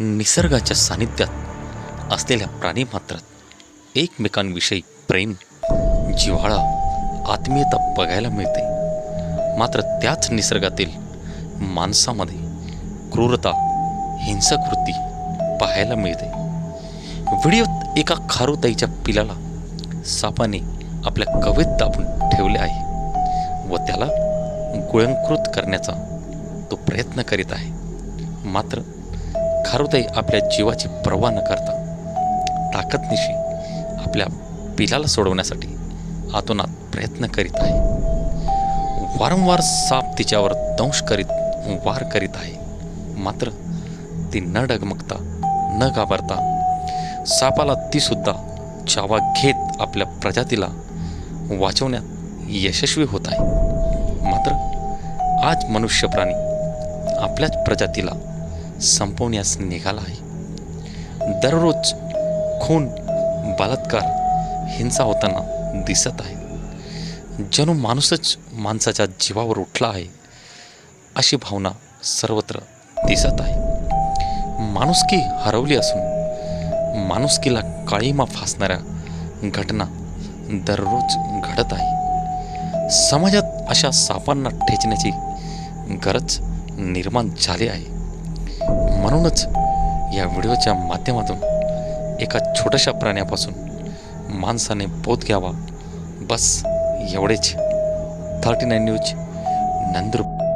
निसर्गाच्या सानिध्यात असलेल्या प्राणीमात्रात एकमेकांविषयी प्रेम जिव्हाळा आत्मीयता बघायला मिळते. मात्र त्याच निसर्गातील माणसामध्ये क्रूरता हिंसक वृत्ती पाहायला मिळते. व्हिडिओत एका खारुताईच्या पिलाला सापाने आपल्या कवेत दाबून ठेवले आहे व त्याला गुळंकृत करण्याचा तो प्रयत्न करीत आहे. मात्र खारुताई आपल्या जीवाची पर्वा न करता ताकदनिशी आपल्या पिलाला सोडवण्यासाठी आतोनात प्रयत्न करीत आहे. वारंवार साप तिच्यावर दंश करीत वार करीत आहे. मात्र ती न डगमगता न घाबरता सापाला ती सुद्धा चावा घेत आपल्या प्रजातीला वाचवण्यात यशस्वी होत आहे. मात्र आज मनुष्य प्राणी आपल्याच प्रजातीला संपवण्यास निघाला आहे. दररोज खून बलात्कार हिंसा होताना दिसत आहे. जणू माणूसच माणसाच्या जीवावर उठला आहे अशी भावना सर्वत्र दिसत आहे. माणुसकी हरवली असून माणुसकीला काळीमा फासणाऱ्या घटना दररोज घडत आहे. समाजात अशा सापांना ठेचण्याची गरज निर्माण झाली आहे. म्हणूनच या व्हिडिओच्या माध्यमातून एका छोट्याशा प्राण्यापासून माणसाने बोध घ्यावा. बस एवढेच. Thirty nine news Nandurbar.